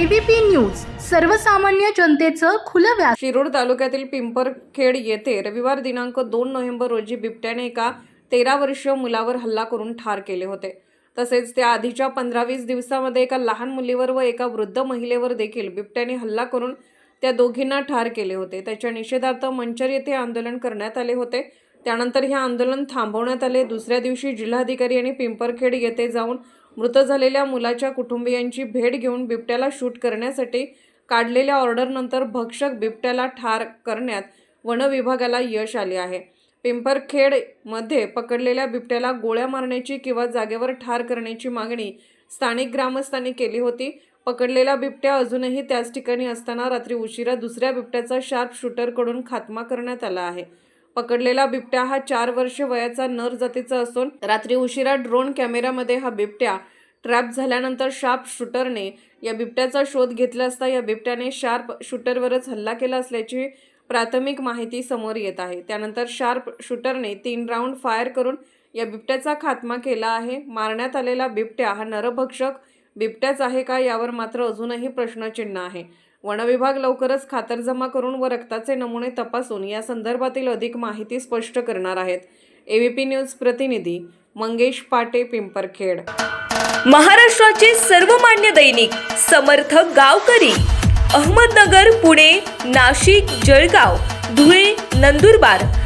ABP news सर्वसामान्य जनतेचं खुलं व्यास शिरूर तालुक्यातील पिंपरखेड येथे रविवार दिनांक दोन नोव्हेंबर रोजी बिबट्याने एका तेरा वर्षीय मुलावर हल्ला करून ठार केले होते. तसेच त्या आधीच्या पंधरा वीस दिवसामध्ये एका लहान मुलीवर व एका वृद्ध महिलेवर देखील बिबट्याने हल्ला करून त्या दोघींना ठार केले होते. त्याच्या निषेधार्थ मंचर येथे आंदोलन करण्यात आले होते. त्यानंतर हे आंदोलन थांबवण्यात आले. दुसऱ्या दिवशी जिल्हाधिकारी आणि पिंपरखेड येथे जाऊन मृत झालेल्या मुलाच्या कुटुंबियांची भेट घेऊन बिबट्याला शूट करण्यासाठी काढलेल्या ऑर्डरनंतर भक्षक बिबट्याला ठार करण्यात वनविभागाला यश आले आहे. पिंपरखेडमध्ये पकडलेल्या बिबट्याला गोळ्या मारण्याची किंवा जागेवर ठार करण्याची मागणी स्थानिक ग्रामस्थांनी केली होती. पकडलेला बिबट्या अजूनही त्याच ठिकाणी असताना रात्री उशिरा दुसऱ्या बिबट्याचा शार्प शूटरकडून खात्मा करण्यात आला आहे. पकडलेला बिबट्या हा चार वर्ष वयाचा नर जातीचा असून रात्री उशिरा ड्रोन कॅमेऱ्यामध्ये हा बिबट्या ट्रॅप झाल्यानंतर शार्प शूटरने या बिबट्याचा शोध घेतला असता या बिबट्याने शार्प शूटरवरच हल्ला केला असल्याची प्राथमिक माहिती समोर येत आहे. त्यानंतर शार्प शूटरने तीन राऊंड फायर करून या बिबट्याचा खात्मा केला आहे. मारण्यात आलेला बिबट्या हा नरभक्षक बिबट्याच आहे का यावर मात्र अजूनही प्रश्नचिन्ह आहे. वनविभाग लवकरच खातरजमा करून व रक्ताचे नमुने तपासून या संदर्भातील अधिक माहिती स्पष्ट करणार आहेत. एबीपी न्यूज प्रतिनिधी मंगेश पाटे पिंपरखेड. महाराष्ट्राचे सर्वमान्य दैनिक समर्थ गावकरी अहमदनगर पुणे नाशिक जळगाव धुळे नंदुरबार